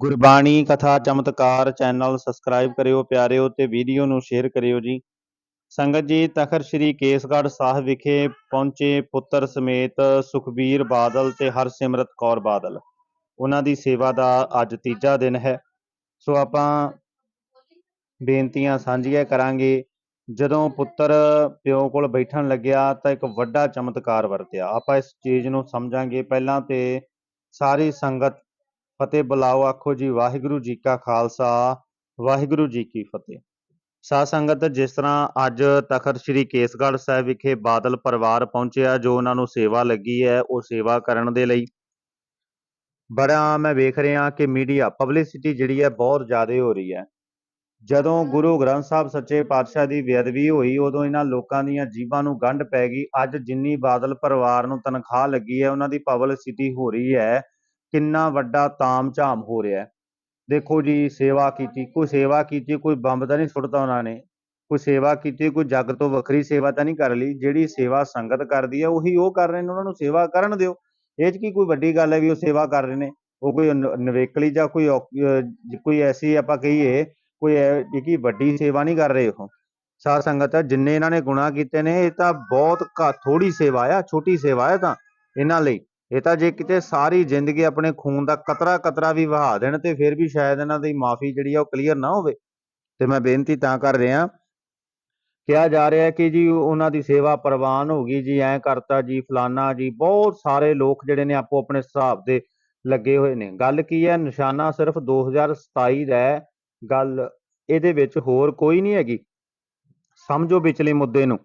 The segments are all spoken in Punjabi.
ਗੁਰਬਾਣੀ ਕਥਾ ਚਮਤਕਾਰ ਚੈਨਲ ਸਬਸਕ੍ਰਾਈਬ ਕਰਿਓ, ਪਿਆਰਿਓ ਤੇ ਵੀਡੀਓ ਨੂੰ ਸ਼ੇਅਰ ਕਰਿਓ ਜੀ। ਸੰਗਤ ਜੀ ਤਖਰ ਸ੍ਰੀ ਕੇਸਗੜ੍ਹ ਸਾਹਿਬ ਵਿਖੇ ਪਹੁੰਚੇ ਪੁੱਤਰ ਸਮੇਤ ਸੁਖਬੀਰ ਬਾਦਲ ਤੇ ਹਰਸਿਮਰਤ ਕੌਰ ਬਾਦਲ। ਉਹਨਾਂ ਦੀ ਸੇਵਾ ਦਾ ਅੱਜ ਤੀਜਾ ਦਿਨ ਹੈ। ਸੋ ਆਪਾਂ ਬੇਨਤੀਆਂ ਸਾਂਝੀਆਂ ਕਰਾਂਗੇ। ਜਦੋਂ ਪੁੱਤਰ ਪਿਓ ਕੋਲ ਬੈਠਣ ਲੱਗਿਆ ਤਾਂ ਇੱਕ ਵੱਡਾ ਚਮਤਕਾਰ ਵਰਤਿਆ। ਆਪਾਂ ਇਸ ਚੀਜ਼ ਨੂੰ ਸਮਝਾਂਗੇ। ਪਹਿਲਾਂ ਤੇ ਸਾਰੀ ਸੰਗਤ ਫਤਿਹ ਬੁਲਾਓ, ਆਖੋ ਜੀ, ਵਾਹਿਗੁਰੂ ਜੀ ਕਾ ਖਾਲਸਾ, ਵਾਹਿਗੁਰੂ ਜੀ ਕੀ ਫਤਿਹ। ਸਾਧ ਸੰਗਤ, ਜਿਸ ਤਰ੍ਹਾਂ ਅੱਜ ਤਖਤ ਸ੍ਰੀ ਕੇਸਗੜ੍ਹ ਸਾਹਿਬ ਵਿਖੇ ਬਾਦਲ ਪਰਿਵਾਰ ਪਹੁੰਚਿਆ, ਜੋ ਉਹਨਾਂ ਨੂੰ ਸੇਵਾ ਲੱਗੀ ਹੈ, ਉਹ ਸੇਵਾ ਕਰਨ ਦੇ ਲਈ। ਬੜਾ ਮੈਂ ਵੇਖ ਰਿਹਾ ਕਿ ਮੀਡੀਆ ਪਬਲਿਸਿਟੀ ਜਿਹੜੀ ਹੈ, ਬਹੁਤ ਜ਼ਿਆਦਾ ਹੋ ਰਹੀ ਹੈ। ਜਦੋਂ ਗੁਰੂ ਗ੍ਰੰਥ ਸਾਹਿਬ ਸੱਚੇ ਪਾਤਸ਼ਾਹ ਦੀ ਬੇਅਦਬੀ ਹੋਈ, ਉਦੋਂ ਇਹਨਾਂ ਲੋਕਾਂ ਦੀਆਂ ਜੀਵਾਂ ਨੂੰ ਗੰਢ ਪੈ ਗਈ। ਅੱਜ ਜਿੰਨੀ ਬਾਦਲ ਪਰਿਵਾਰ ਨੂੰ ਤਨਖਾਹ ਲੱਗੀ ਹੈ, ਉਹਨਾਂ ਦੀ ਪਬਲਿਸਿਟੀ ਹੋ ਰਹੀ ਹੈ। ਕਿੰਨਾ ਵੱਡਾ ਤਾਮ-ਝਾਮ ਹੋ ਰਿਹਾ ਹੈ। ਦੇਖੋ ਜੀ, ਸੇਵਾ ਕੀਤੀ, ਕੋਈ ਸੇਵਾ ਕੀਤੀ, ਕੋਈ ਬੰਬ ਤਾਂ ਨਹੀਂ ਸੁੱਟਦਾ ਉਹਨਾਂ ਨੇ। ਕੋਈ ਸੇਵਾ ਕੀਤੀ, ਕੋਈ ਜੱਗ ਤੋਂ ਵੱਖਰੀ ਸੇਵਾ ਤਾਂ ਨਹੀਂ ਕਰ ਲਈ। ਜਿਹੜੀ ਸੇਵਾ ਸੰਗਤ ਕਰਦੀ ਹੈ, ਉਹੀ ਉਹ ਕਰ ਰਹੇ ਨੇ, ਉਹਨਾਂ ਨੂੰ ਸੇਵਾ ਕਰਨ ਦਿਓ। ਇਹ 'ਚ ਕੀ ਕੋਈ ਵੱਡੀ ਗੱਲ ਹੈ ਵੀ ਉਹ ਸੇਵਾ ਕਰ ਰਹੇ ਨੇ? ਉਹ ਕੋਈ ਨ- ਨਵੇਕਲੀ ਜਾਂ ਕੋਈ ਕੋਈ ਐਸੀ ਆਪਾਂ ਕਹੀਏ, ਕੋਈ ਇਹ ਕੀ ਵੱਡੀ ਸੇਵਾ ਨਹੀਂ ਕਰ ਰਹੇ ਉਹ? ਸਾਧ ਸੰਗਤ, ਜਿੰਨੇ ਇਹਨਾਂ ਨੇ ਗੁਨਾਹ ਕੀਤੇ ਨੇ, ਇਹ ਤਾਂ ਬਹੁਤ ਘਾ ਥੋੜੀ ਸੇਵਾ ਆ, ਛੋਟੀ ਸੇਵਾ ਹੈ ਤਾਂ, ਇਹਨਾਂ ਲਈ। ਇਹ ਤਾਂ ਜੇ ਕਿਤੇ ਸਾਰੀ ਜ਼ਿੰਦਗੀ ਆਪਣੇ ਖੂਨ ਦਾ ਕਤਰਾ ਕਤਰਾ ਵੀ ਵਹਾ ਦੇਣ ਤੇ ਫਿਰ ਵੀ ਸ਼ਾਇਦ ਇਹਨਾਂ ਦੀ ਮਾਫੀ ਜਿਹੜੀ ਆ ਉਹ ਕਲੀਅਰ ਨਾ ਹੋਵੇ। ਤੇ ਮੈਂ ਬੇਨਤੀ ਤਾਂ ਕਰ ਰਿਹਾ ਕਿਹਾ ਜਾ ਰਿਹਾ ਕਿ ਜੀ ਉਹਨਾਂ ਦੀ ਸੇਵਾ ਪ੍ਰਵਾਨ ਹੋ ਗਈ ਜੀ, ਐਂ ਕਰਤਾ ਜੀ, ਫਲਾਨਾ ਜੀ, ਬਹੁਤ ਸਾਰੇ ਲੋਕ ਜਿਹੜੇ ਨੇ ਆਪੋ ਆਪਣੇ ਹਿਸਾਬ ਦੇ ਲੱਗੇ ਹੋਏ ਨੇ। ਗੱਲ ਕੀ ਹੈ? ਨਿਸ਼ਾਨਾ ਸਿਰਫ 2027 ਦਾ ਹੈ। ਗੱਲ ਇਹਦੇ ਵਿੱਚ ਹੋਰ ਕੋਈ ਨਹੀਂ ਹੈਗੀ। ਸਮਝੋ ਵਿਚਲੇ ਮੁੱਦੇ ਨੂੰ।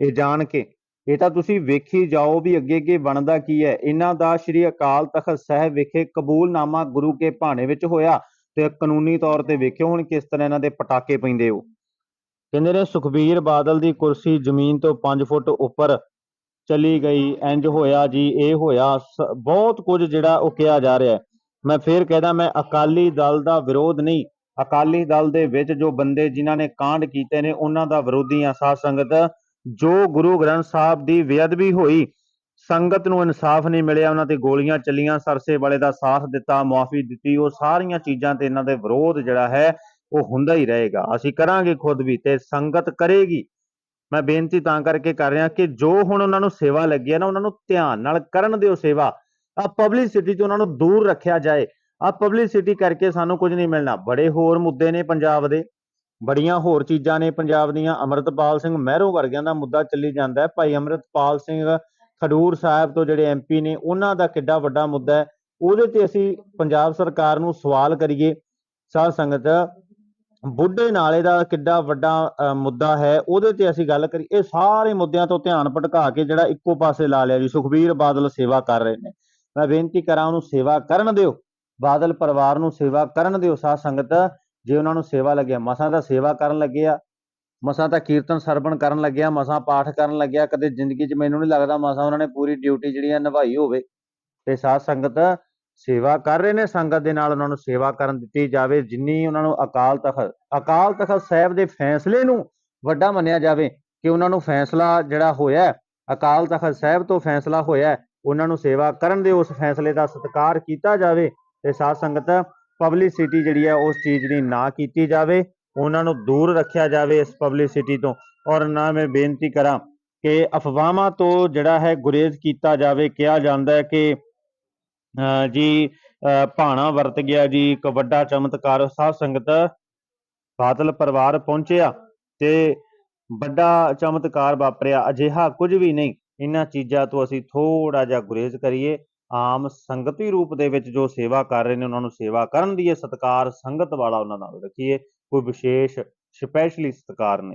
ਇਹ ਜਾਣ ਕੇ ਇਹ ਤਾਂ ਤੁਸੀਂ ਵੇਖੀ ਜਾਓ ਵੀ ਅੱਗੇ ਅੱਗੇ ਬਣਦਾ ਕੀ ਹੈ। ਇਹਨਾਂ ਦਾ ਸ਼੍ਰੀ ਅਕਾਲ ਤਖਤ ਸਾਹਿਬ ਵਿਖੇ ਕਬੂਲਨਾਮਾ ਗੁਰੂ ਕੇ ਭਾਣੇ ਵਿੱਚ ਹੋਇਆ ਤੇ ਕਾਨੂੰਨੀ ਤੌਰ ਤੇ ਵੇਖਿਓ ਹੁਣ ਕਿਸ ਤਰ੍ਹਾਂ ਇਹਨਾਂ ਦੇ ਪਟਾਕੇ ਪੈਂਦੇ ਹੋ। ਕਹਿੰਦੇ ਨੇ ਸੁਖਬੀਰ ਬਾਦਲ ਦੀ ਕੁਰਸੀ ਜ਼ਮੀਨ ਤੋਂ 5 ਫੁੱਟ ਉੱਪਰ ਚਲੀ ਗਈ। ਇੰਜ ਹੋਇਆ ਜੀ, ਇਹ ਹੋਇਆ। ਬਹੁਤ ਕੁਝ ਜਿਹੜਾ ਉਹ ਕਿਹਾ ਜਾ ਰਿਹਾ ਮੈਂ ਫੇਰ ਕਹਿੰਦਾ ਮੈਂ ਅਕਾਲੀ ਦਲ ਦਾ ਵਿਰੋਧ ਨਹੀਂ। ਅਕਾਲੀ ਦਲ ਦੇ ਵਿੱਚ ਜੋ ਬੰਦੇ ਜਿਨ੍ਹਾਂ ਨੇ ਕਾਂਡ ਕੀਤੇ ਨੇ, ਉਹਨਾਂ ਦਾ ਵਿਰੋਧੀ ਆ ਸਾਧ ਸੰਗਤ। ਜੋ ਗੁਰੂ ਗ੍ਰੰਥ ਸਾਹਿਬ ਦੀ ਬੇਅਦਬੀ ਹੋਈ, ਸੰਗਤ ਨੂੰ ਇਨਸਾਫ ਨਹੀਂ ਮਿਲਿਆ, ਉਹਨਾਂ ਤੇ ਗੋਲੀਆਂ ਚੱਲੀਆਂ, ਸਰਸੇ ਵਾਲੇ ਦਾ ਸਾਥ ਦਿੱਤਾ, ਮੁਆਫੀ ਦਿੱਤੀ, ਉਹ ਸਾਰੀਆਂ ਚੀਜ਼ਾਂ ਤੇ ਇਹਨਾਂ ਦੇ ਵਿਰੋਧ ਜਿਹੜਾ ਹੈ, ਉਹ ਹੁੰਦਾ ਹੀ ਰਹੇਗਾ। ਅਸੀਂ ਕਰਾਂਗੇ ਖੁਦ ਵੀ ਤੇ ਸੰਗਤ ਕਰੇਗੀ। ਮੈਂ ਬੇਨਤੀ ਤਾਂ ਕਰਕੇ ਕਰ ਰਿਹਾ ਕਿ ਜੋ ਹੁਣ ਉਹਨਾਂ ਨੂੰ ਸੇਵਾ ਲੱਗੀ ਹੈ ਨਾ, ਉਹਨਾਂ ਨੂੰ ਧਿਆਨ ਨਾਲ ਕਰਨ ਦਿਓ ਸੇਵਾ। ਆ ਪਬਲਿਸਿਟੀ ਤੋਂ ਉਹਨਾਂ ਨੂੰ ਦੂਰ ਰੱਖਿਆ ਜਾਏ। ਆ ਪਬਲਿਸਿਟੀ ਕਰਕੇ ਸਾਨੂੰ ਕੁਝ ਨਹੀਂ ਮਿਲਣਾ। ਬੜੇ ਹੋਰ ਮੁੱਦੇ ਨੇ ਪੰਜਾਬ ਦੇ। ਬੜੀਆਂ ਹੋਰ ਚੀਜ਼ਾਂ ਨੇ ਪੰਜਾਬ ਦੀਆਂ। ਅਮਰਤਪਾਲ ਸਿੰਘ ਮਹਿਰੋ ਵਰਗਿਆਂ ਦਾ ਮੁੱਦਾ ਚੱਲੀ ਜਾਂਦਾ ਹੈ। ਭਾਈ ਅਮਰਤਪਾਲ ਸਿੰਘ ਖਡੂਰ ਸਾਹਿਬ ਤੋਂ ਜਿਹੜੇ ਐਮਪੀ ਨੇ ਉਹਨਾਂ ਦਾ ਕਿੱਡਾ ਵੱਡਾ ਮੁੱਦਾ ਹੈ। ਉਹਦੇ ਤੇ ਅਸੀਂ ਪੰਜਾਬ ਸਰਕਾਰ ਨੂੰ ਸਵਾਲ ਕਰੀਏ। ਸਾਧ ਸੰਗਤ ਬੁੱਢੇ ਨਾਲੇ ਦਾ ਕਿੱਡਾ ਵੱਡਾ ਅ, ਮੁੱਦਾ ਹੈ। ਉਹਦੇ ਤੇ ਅਸੀਂ ਗੱਲ ਕਰੀ ਇਹ ਸਾਰੇ ਮੁੱਦਿਆਂ ਤੋਂ ਧਿਆਨ ਭਟਕਾ ਕੇ ਜਿਹੜਾ ਇੱਕੋ ਪਾਸੇ ਲਾ ਲਿਆ ਜੀ। ਸੁਖਬੀਰ ਬਾਦਲ ਸੇਵਾ ਕਰ ਰਹੇ ਨੇ। ਮੈਂ ਬੇਨਤੀ ਕਰਾਂ ਉਹਨੂੰ ਸੇਵਾ ਕਰਨ ਦਿਓ। ਬਾਦਲ ਪਰਿਵਾਰ ਨੂੰ ਸੇਵਾ ਕਰਨ ਦਿਓ। ਸਾਧ ਸੰਗਤ ਜੇ ਉਹਨਾਂ ਨੂੰ ਸੇਵਾ ਲੱਗਿਆ, ਮਸਾਂ ਤਾਂ ਸੇਵਾ ਕਰਨ ਲੱਗਿਆ ਮਸਾਂ ਤਾਂ ਕੀਰਤਨ ਸਰਵਣ ਕਰਨ ਲੱਗਿਆ ਮਸਾਂ ਪਾਠ ਕਰਨ ਲੱਗਿਆ ਕਦੇ ਜ਼ਿੰਦਗੀ 'ਚ ਮੈਨੂੰ ਨਹੀਂ ਲੱਗਦਾ ਮਸਾਂ ਉਹਨਾਂ ਨੇ ਪੂਰੀ ਡਿਊਟੀ ਜਿਹੜੀ ਆ ਨਿਭਾਈ ਹੋਵੇ। ਤੇ ਸਾਧ ਸੰਗਤ ਸੇਵਾ ਕਰ ਰਹੇ ਨੇ, ਸੰਗਤ ਦੇ ਨਾਲ ਉਹਨਾਂ ਨੂੰ ਸੇਵਾ ਕਰਨ ਦਿੱਤੀ ਜਾਵੇ, ਜਿੰਨੀ ਉਹਨਾਂ ਨੂੰ ਅਕਾਲ ਤਖਤ ਅਕਾਲ ਤਖਤ ਸਾਹਿਬ ਦੇ ਫੈਸਲੇ ਨੂੰ ਵੱਡਾ ਮੰਨਿਆ ਜਾਵੇ ਕਿ ਉਹਨਾਂ ਨੂੰ ਫੈਸਲਾ ਜਿਹੜਾ ਹੋਇਆ, ਅਕਾਲ ਤਖਤ ਸਾਹਿਬ ਤੋਂ ਫੈਸਲਾ ਹੋਇਆ, ਉਹਨਾਂ ਨੂੰ ਸੇਵਾ ਕਰਨ ਦੇ ਉਸ ਫੈਸਲੇ ਦਾ ਸਤਿਕਾਰ ਕੀਤਾ ਜਾਵੇ, ਤੇ ਸਾਧ ਸੰਗਤ ਪਬਲਿਸਿਟੀ ਜਿਹੜੀ ਹੈ ਉਸ ਚੀਜ਼ ਦੀ ਨਾ ਕੀਤੀ ਜਾਵੇ, ਉਹਨਾਂ ਨੂੰ ਦੂਰ ਰੱਖਿਆ ਜਾਵੇ ਇਸ ਪਬਲਿਸਿਟੀ ਤੋਂ। ਔਰ ਨਾ ਮੈਂ ਬੇਨਤੀ ਕਰਾਂ ਕਿ ਅਫਵਾਹਾਂ ਤੋਂ ਜਿਹੜਾ ਹੈ ਗੁਰੇਜ਼ ਕੀਤਾ ਜਾਵੇ, ਕਿਹਾ ਜਾਂਦਾ ਹੈ ਕਿ, ਅਹ, ਜੀ, ਅਹ, ਭਾਣਾ ਵਰਤ ਗਿਆ ਜੀ, ਇੱਕ ਵੱਡਾ ਚਮਤਕਾਰ ਸਾਧ ਸੰਗਤ ਬਾਦਲ ਪਰਿਵਾਰ ਪਹੁੰਚਿਆ ਤੇ ਵੱਡਾ ਚਮਤਕਾਰ ਵਾਪਰਿਆ। ਅਜਿਹਾ ਕੁਝ ਵੀ ਨਹੀਂ। ਇਹਨਾਂ ਚੀਜ਼ਾਂ ਤੋਂ ਅਸੀਂ ਥੋੜਾ ਜਿਹਾ ਗੁਰੇਜ਼ ਕਰੀਏ। ਆਮ ਸੰਗਤੀ ਰੂਪ ਦੇ ਵਿੱਚ ਜੋ ਸੇਵਾ ਕਰ ਰਹੇ ਨੇ, ਉਹਨਾਂ ਨੂੰ ਸੇਵਾ ਕਰਨ ਦੀ ਸਤਕਾਰ ਸੰਗਤ ਵਾਲਾ ਉਹਨਾਂ ਨਾਲ ਰੱਖੀਏ। ਕੋਈ ਵਿਸ਼ੇਸ਼, ਸਪੈਸ਼ਲੀ ਸਤਕਾਰ ਨਹੀਂ।